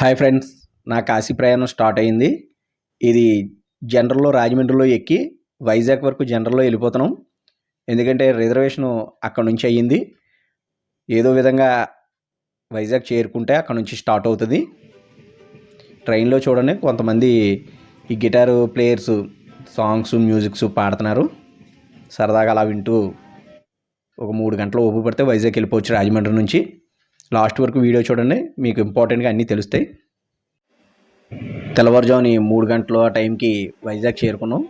Hi friends నా కాశీ ప్రయాణం start అయింది. ఇది జనరల్లో రాజమండ్రిలో ఎక్కి వైజాగ్ వరకు జనరల్లో వెళ్ళిపోతున్నాం. ఎందుకంటే రిజర్వేషను అక్కడ నుంచి అయ్యింది. ఏదో విధంగా వైజాగ్ చేరుకుంటే అక్కడ నుంచి స్టార్ట్ అవుతుంది. ట్రైన్లో చూడండి కొంతమంది ఈ గిటారు ప్లేయర్స్ సాంగ్స్ మ్యూజిక్స్ పాడుతున్నారు. సరదాగా అలా వింటూ ఒక మూడు గంటలు ఓపు పడితే వైజాగ్ వెళ్ళిపోవచ్చు రాజమండ్రి నుంచి. లాస్ట్ వరకు వీడియో చూడండి. మీకు ఇంపార్టెంట్గా అన్నీ తెలుస్తాయి. తెల్లవారుజాముని మూడు గంటలు ఆ టైంకి వైజాగ్ చేరుకున్నాం.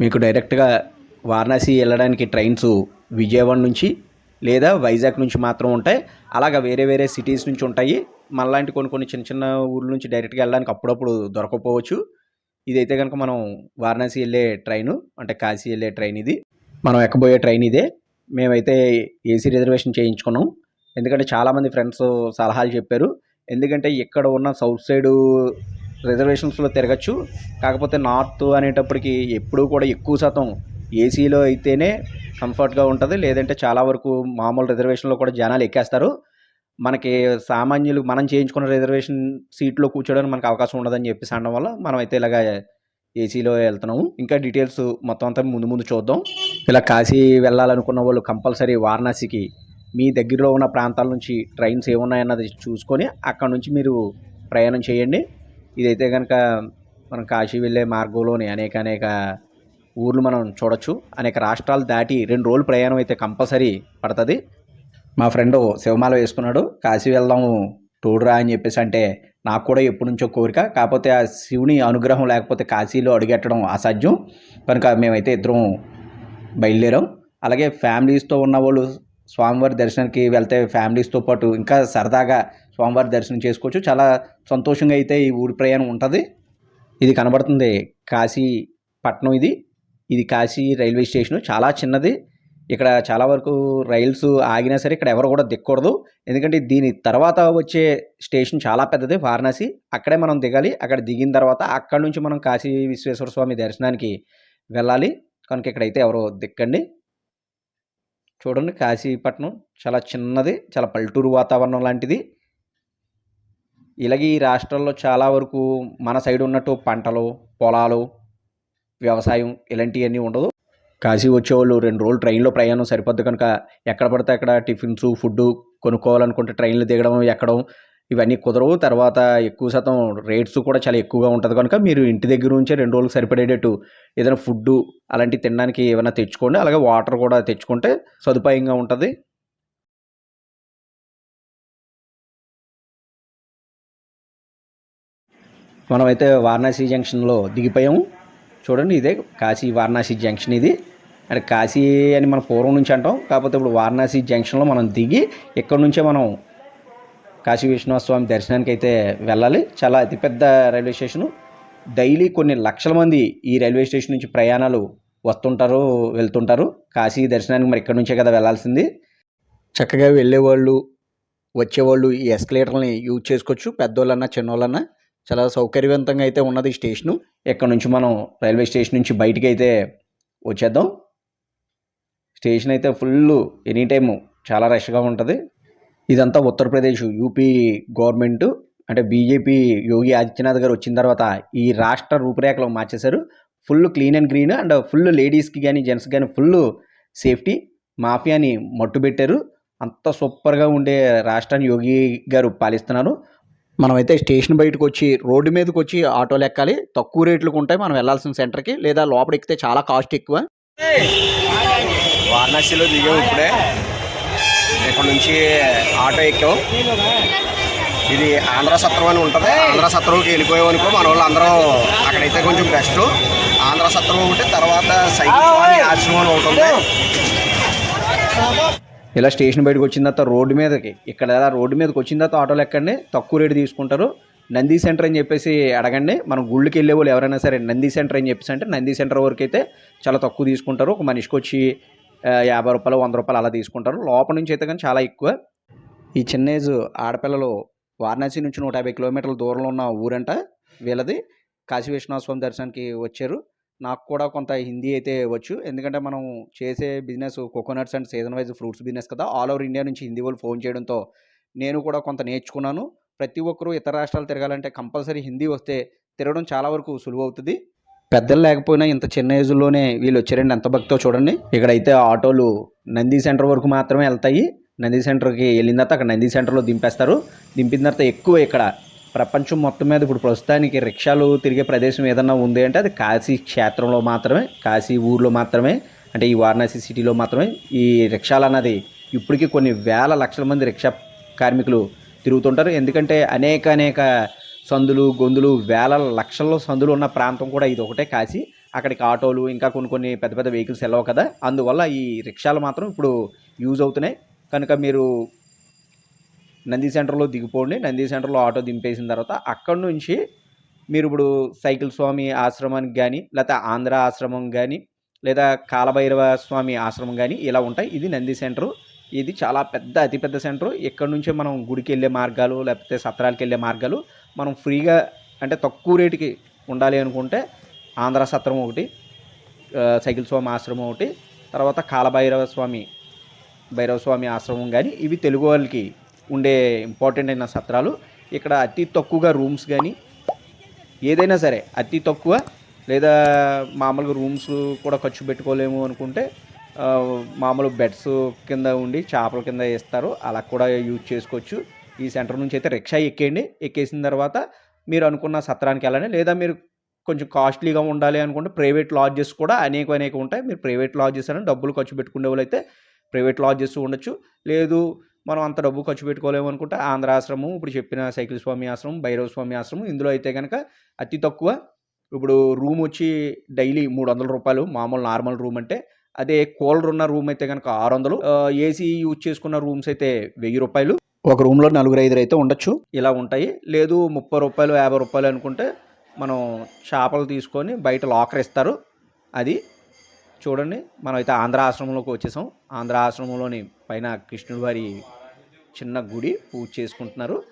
మీకు డైరెక్ట్గా వారణాసి వెళ్ళడానికి ట్రైన్స్ విజయవాడ నుంచి లేదా వైజాగ్ నుంచి మాత్రం ఉంటాయి. అలాగా వేరే వేరే సిటీస్ నుంచి ఉంటాయి. మనలాంటి కొన్ని కొన్ని చిన్న చిన్న ఊర్ల నుంచి డైరెక్ట్గా వెళ్ళడానికి అప్పుడప్పుడు దొరకకపోవచ్చు ఇదైతే కనుక మనం వారణాసి వెళ్ళే ట్రైను అంటే కాశీ వెళ్ళే ట్రైన్ ఇది. మనం ఎక్కబోయే ట్రైన్ ఇదే. మేమైతే ఏసీ రిజర్వేషన్ చేయించుకున్నాం. ఎందుకంటే చాలామంది ఫ్రెండ్స్ సలహాలు చెప్పారు. ఎందుకంటే ఇక్కడ ఉన్న సౌత్ సైడు రిజర్వేషన్స్లో తిరగచ్చు. కాకపోతే నార్త్ అనేటప్పటికి ఎప్పుడూ కూడా ఎక్కువ శాతం ఏసీలో అయితేనే కంఫర్ట్గా ఉంటుంది. లేదంటే చాలా వరకు మామూలు రిజర్వేషన్లో కూడా జనాలు ఎక్కేస్తారు. మనకి సామాన్యులు మనం చేయించుకున్న రిజర్వేషన్ సీట్లో కూర్చోడానికి మనకు అవకాశం ఉండదని చెప్పేసి అనడం వల్ల మనం అయితే ఇలాగ ఏసీలో వెళ్తున్నాము. ఇంకా డీటెయిల్స్ మొత్తం అంతా ముందు ముందు చూద్దాం. ఇలా కాశీ వెళ్ళాలనుకున్న వాళ్ళు కంపల్సరీ వారణాసికి మీ దగ్గరలో ఉన్న ప్రాంతాల నుంచి ట్రైన్స్ ఏమున్నాయన్నది చూసుకొని అక్కడ నుంచి మీరు ప్రయాణం చేయండి. ఇదైతే కనుక మనం కాశీ వెళ్ళే మార్గంలోని అనేక అనేక ఊర్లు మనం చూడొచ్చు. అనేక రాష్ట్రాలు దాటి రెండు రోజులు ప్రయాణం అయితే కంపల్సరీ పడుతుంది. మా ఫ్రెండ్ శివమాల వేసుకున్నాడు. కాశీ వెళ్దాము తోడురా అని చెప్పేసి అంటే నాకు కూడా ఎప్పటి నుంచో కోరిక. కాకపోతే ఆ శివుని అనుగ్రహం లేకపోతే కాశీలో అడుగెట్టడం అసాధ్యం. కనుక మేమైతే ఇద్దరం బయలుదేరాం. అలాగే ఫ్యామిలీస్తో ఉన్న వాళ్ళు స్వామివారి దర్శనానికి వెళ్తే ఫ్యామిలీస్తో పాటు ఇంకా సరదాగా స్వామివారి దర్శనం చేసుకోవచ్చు. చాలా సంతోషంగా అయితే ఈ ఊరి ప్రయాణం ఉంటుంది. ఇది కనబడుతుంది కాశీ పట్నం ఇది. ఇది కాశీ రైల్వే స్టేషన్. చాలా చిన్నది. ఇక్కడ చాలా వరకు రైల్స్ ఆగినా సరే ఇక్కడ ఎవరు కూడా దిక్కకూడదు ఎందుకంటే దీని తర్వాత వచ్చే స్టేషన్ చాలా పెద్దది వారణాసి. అక్కడే మనం దిగాలి. అక్కడ దిగిన తర్వాత అక్కడ నుంచి మనం కాశీ విశ్వేశ్వర స్వామి దర్శనానికి వెళ్ళాలి. కనుక ఇక్కడైతే ఎవరో దిక్కండి. చూడండి కాశీపట్నం చాలా చిన్నది చాలా పల్లెటూరు వాతావరణం లాంటిది. ఇలాగే ఈ రాష్ట్రాల్లో చాలా వరకు మన సైడ్ ఉన్నట్టు పంటలు పొలాలు వ్యవసాయం ఇలాంటివన్నీ ఉండదు. కాశీ వచ్చేవాళ్ళు రెండు రోజులు ట్రైన్లో ప్రయాణం సరిపోద్ది కనుక ఎక్కడ పడితే అక్కడ టిఫిన్స్ ఫుడ్ కొనుక్కోవాలనుకుంటే ట్రైన్లు దిగడం ఎక్కడం ఇవన్నీ కుదరవు. తర్వాత ఎక్కువ శాతం రేట్స్ కూడా చాలా ఎక్కువగా ఉంటుంది. కనుక మీరు ఇంటి దగ్గర నుంచే రెండు రోజులు సరిపడేటట్టు ఏదైనా ఫుడ్ అలాంటివి తినడానికి ఏమైనా తెచ్చుకోండి. అలాగే వాటర్ కూడా తెచ్చుకుంటే సదుపాయంగా ఉంటుంది. మనమైతే వారణాసి జంక్షన్లో దిగిపోయాము. చూడండి ఇదే కాశీ వారణాసి జంక్షన్ ఇది. అంటే కాశీ అని మనం పూర్వం నుంచి అంటాం. కాకపోతే ఇప్పుడు వారణాసి జంక్షన్లో మనం దిగి ఇక్కడ నుంచే మనం కాశీ విశ్వనాథ స్వామి దర్శనానికి అయితే వెళ్ళాలి. చాలా అతిపెద్ద రైల్వే స్టేషను. డైలీ కొన్ని లక్షల మంది ఈ రైల్వే స్టేషన్ నుంచి ప్రయాణాలు వస్తుంటారు వెళ్తుంటారు. కాశీ దర్శనానికి మరి ఇక్కడ నుంచే కదా వెళ్ళాల్సింది. చక్కగా వెళ్ళేవాళ్ళు వచ్చేవాళ్ళు ఈ ఎస్కలేటర్ని యూజ్ చేసుకోవచ్చు. పెద్దోళ్ళన్నా చిన్నోళ్ళన్నా చాలా సౌకర్యవంతంగా అయితే ఉన్నది స్టేషను. ఇక్కడ నుంచి మనం రైల్వే స్టేషన్ నుంచి బయటికి అయితే వచ్చేద్దాం. స్టేషన్ అయితే ఫుల్ ఎనీ టైము చాలా రష్గా ఉంటుంది. ఇదంతా ఉత్తరప్రదేశ్ యూపీ గవర్నమెంట్ అంటే బీజేపీ యోగి ఆదిత్యనాథ్ గారు వచ్చిన తర్వాత ఈ రాష్ట్ర రూపురేఖలు మార్చేశారు. Full clean and green and full లేడీస్కి కానీ జెంట్స్ కానీ ఫుల్ సేఫ్టీ మాఫియాని మట్టుబెట్టారు. అంత సూపర్గా ఉండే రాష్ట్రాన్ని యోగి గారు పాలిస్తున్నారు. మనమైతే స్టేషన్ బయటకు వచ్చి రోడ్డు మీదకి వచ్చి ఆటోలు ఎక్కాలి తక్కువ రేట్లకు ఉంటాయి. మనం వెళ్ళాల్సిన సెంటర్కి లేదా లోపల ఎక్కితే చాలా కాస్ట్ ఎక్కువ. వారణాసిలో దిగాం ఇప్పుడే. ఇక్కడ నుంచి ఆటో ఎక్కాం. ఇది ఆంధ్ర సత్రం అని ఉంటుంది. ఆంధ్ర సత్రంకి వెళ్ళిపోయాం అనుకో మన వాళ్ళు అందరూ అక్కడైతే కొంచెం బెస్ట్ ఆంధ్ర సత్రం ఒకటి తర్వాత సైకిల్ ఆశ్రమం ఉంది ఇలా స్టేషన్ బయటకు వచ్చిన తర్వాత రోడ్డు మీదకి ఇక్కడ ఇలా రోడ్డు మీదకి వచ్చిన తర్వాత ఆటోలు ఎక్కండి తక్కువ రేటు తీసుకుంటారు. నంది సెంటర్ అని చెప్పేసి అడగండి. మనం గుళ్ళకి వెళ్ళే వాళ్ళు ఎవరైనా సరే నంది సెంటర్ అని చెప్పేసి అంటే నంది సెంటర్ వరకు అయితే చాలా తక్కువ తీసుకుంటారు. ఒక మనిషికి వచ్చి యాభై రూపాయలు వంద రూపాయలు అలా తీసుకుంటారు. లోపల నుంచి అయితే కానీ చాలా ఎక్కువ. ఈ చిన్న ఏజ్ ఆడపిల్లలు వారణాసి నుంచి నూట యాభై కిలోమీటర్ల దూరంలో ఉన్న ఊరంట వీళ్ళది. కాశీ విశ్వనాథ స్వామి దర్శనానికి వచ్చారు. నాకు కూడా కొంత హిందీ అయితే వచ్చు. ఎందుకంటే మనం చేసే business coconuts and season wise fruits business కదా. ఆల్ ఓవర్ ఇండియా నుంచి హిందీ వాళ్ళు ఫోన్ చేయడంతో నేను కూడా కొంత నేర్చుకున్నాను. ప్రతి ఒక్కరూ ఇతర రాష్ట్రాలు తిరగాలంటే కంపల్సరీ హిందీ వస్తే తిరగడం చాలా వరకు సులువు అవుతుంది. పెద్దలు లేకపోయినా ఇంత చిన్న ఏజ్లోనే వీళ్ళు వచ్చారండి. ఎంత భక్తో చూడండి. ఇక్కడైతే ఆటోలు నంది సెంటర్ వరకు మాత్రమే వెళ్తాయి. నంది సెంటర్కి వెళ్ళిన తర్వాత అక్కడ నంది సెంటర్లో దింపేస్తారు. దింపిన తర్వాత ఎక్కువ ఇక్కడ ప్రపంచం మొత్తం మీద ఇప్పుడు ప్రస్తుతానికి రిక్షాలు తిరిగే ప్రదేశం ఏదన్నా ఉంది అంటే అది కాశీ క్షేత్రంలో మాత్రమే కాశీ ఊర్లో మాత్రమే అంటే ఈ వారణాసి సిటీలో మాత్రమే. ఈ రిక్షాలు అన్నది ఇప్పటికీ కొన్ని వేల లక్షల మంది రిక్షా కార్మికులు తిరుగుతుంటారు. ఎందుకంటే అనేక అనేక సందులు గొంతులు వేల లక్షల్లో సందులు ఉన్న ప్రాంతం కూడా ఇది ఒకటే కాశీ అక్కడికి ఆటోలు ఇంకా కొన్ని కొన్ని పెద్ద పెద్ద వెహికల్స్ వెళ్ళవు కదా. అందువల్ల ఈ రిక్షాలు మాత్రం ఇప్పుడు యూజ్ అవుతున్నాయి. కనుక మీరు నంది సెంటర్లో దిగిపోండి. నంది సెంటర్లో ఆటో దింపేసిన తర్వాత అక్కడి నుంచి మీరు ఇప్పుడు సైకిల్ స్వామి ఆశ్రమానికి కానీ లేకపోతే ఆంధ్ర ఆశ్రమం కానీ లేదా కాలభైరవ స్వామి ఆశ్రమం కానీ ఇలా ఉంటాయి. ఇది నంది సెంటరు. ఇది చాలా పెద్ద అతిపెద్ద సెంటర్. ఇక్కడ నుంచే మనం గుడికి వెళ్ళే మార్గాలు లేకపోతే సత్రాలకు వెళ్ళే మార్గాలు మనం ఫ్రీగా అంటే తక్కువ రేటుకి ఉండాలి అనుకుంటే ఆంధ్ర సత్రం ఒకటి సైకిల్ స్వామి ఆశ్రమం ఒకటి తర్వాత కాలభైరవ స్వామి భైరవ స్వామి ఆశ్రమం కానీ ఇవి తెలుగు వాళ్ళకి ఉండే ఇంపార్టెంట్ అయిన సత్రాలు. ఇక్కడ అతి తక్కువగా రూమ్స్ కానీ ఏదైనా సరే అతి తక్కువ లేదా మామూలుగా రూమ్స్ కూడా ఖర్చు పెట్టుకోలేము అనుకుంటే మామూలు బెడ్స్ కింద ఉండి చేపల కింద వేస్తారు. అలా కూడా యూజ్ చేసుకోవచ్చు. ఈ సెంటర్ నుంచి అయితే రిక్షా ఎక్కేయండి. ఎక్కేసిన తర్వాత మీరు అనుకున్న సత్రానికి వెళ్ళండి. లేదా మీరు కొంచెం కాస్ట్లీగా ఉండాలి అనుకుంటే ప్రైవేట్ లాడ్జెస్ కూడా అనేక అనేక ఉంటాయి. మీరు ప్రైవేట్ లాడ్జెస్ అని డబ్బులు ఖర్చు పెట్టుకునే వాళ్ళు అయితే ప్రైవేట్ లాడ్జెస్ ఉండొచ్చు. లేదు మనం అంత డబ్బు ఖర్చు పెట్టుకోలేము అనుకుంటే ఆంధ్ర ఆశ్రమం ఇప్పుడు చెప్పిన సైకిల్ స్వామి ఆశ్రమం భైరవ స్వామి ఆశ్రమం ఇందులో అయితే కనుక అతి తక్కువ. ఇప్పుడు రూమ్ వచ్చి డైలీ మూడు వందల రూపాయలు మామూలు నార్మల్ రూమ్ అంటే అదే కూలర్ ఉన్న రూమ్ అయితే కనుక ఆరు వందలు ఏసీ యూజ్ చేసుకున్న రూమ్స్ అయితే వెయ్యి రూపాయలు. ఒక రూమ్లో నలుగురు ఐదురు అయితే ఉండొచ్చు. ఇలా ఉంటాయి. లేదు ముప్పై రూపాయలు యాభై రూపాయలు అనుకుంటే మనం చేపలు తీసుకొని బయట లాకర్ ఇస్తారు. అది చూడండి. మనం అయితే ఆంధ్ర ఆశ్రమంలోకి వచ్చేసాం. ఆంధ్ర ఆశ్రమంలోని పైన కృష్ణుడి వారి చిన్న గుడి పూజ చేసుకుంటున్నారు.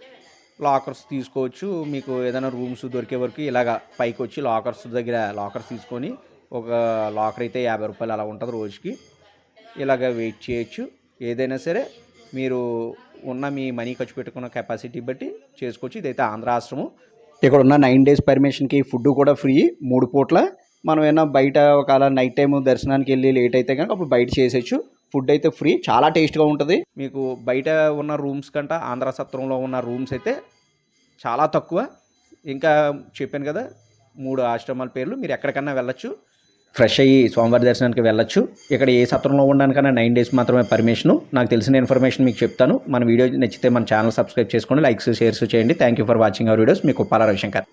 లాకర్స్ తీసుకోవచ్చు. మీకు ఏదైనా రూమ్స్ దొరికే వరకు ఇలాగ పైకి వచ్చి లాకర్స్ దగ్గర లాకర్స్ తీసుకొని ఒక లాకర్ అయితే యాభై రూపాయలు అలా ఉంటుంది రోజుకి. ఇలాగ వెయిట్ చేయొచ్చు. ఏదైనా సరే మీరు ఉన్న మీ మనీ ఖర్చు పెట్టుకున్న కెపాసిటీ బట్టి చేసుకోవచ్చు. ఇదైతే ఆంధ్ర ఆశ్రమం. ఇక్కడ ఉన్న నైన్ డేస్ పర్మిషన్కి ఫుడ్ కూడా ఫ్రీ. మూడు పూట్ల మనం ఏమైనా బయట ఒకవేళ నైట్ టైం దర్శనానికి వెళ్ళి లేట్ అయితే కనుక అప్పుడు బయట చేసేయచ్చు. ఫుడ్ అయితే ఫ్రీ. చాలా టేస్ట్గా ఉంటుంది. మీకు బయట ఉన్న రూమ్స్ కంట ఆంధ్ర సత్రంలో ఉన్న రూమ్స్ అయితే చాలా తక్కువ. ఇంకా చెప్పాను కదా మూడు ఆశ్రమాల పేర్లు. మీరు ఎక్కడికన్నా వెళ్ళచ్చు. ఫ్రెష్ అయ్యి స్వామివారి దర్శనానికి వెళ్ళొచ్చు. ఇక్కడ ఏ సత్రంలో ఉండడానికన్నా నైన్ డేస్ మాత్రమే పర్మిషను. నాకు తెలిసిన ఇన్ఫర్మేషన్ మీకు చెప్తాను. మన వీడియో నచ్చితే మన ఛానల్ సబ్స్క్రైబ్ చేసుకోండి లైక్స్ షేర్స్ చేయండి. Thank you for watching our videos మీకు పాల రవిశంకర్.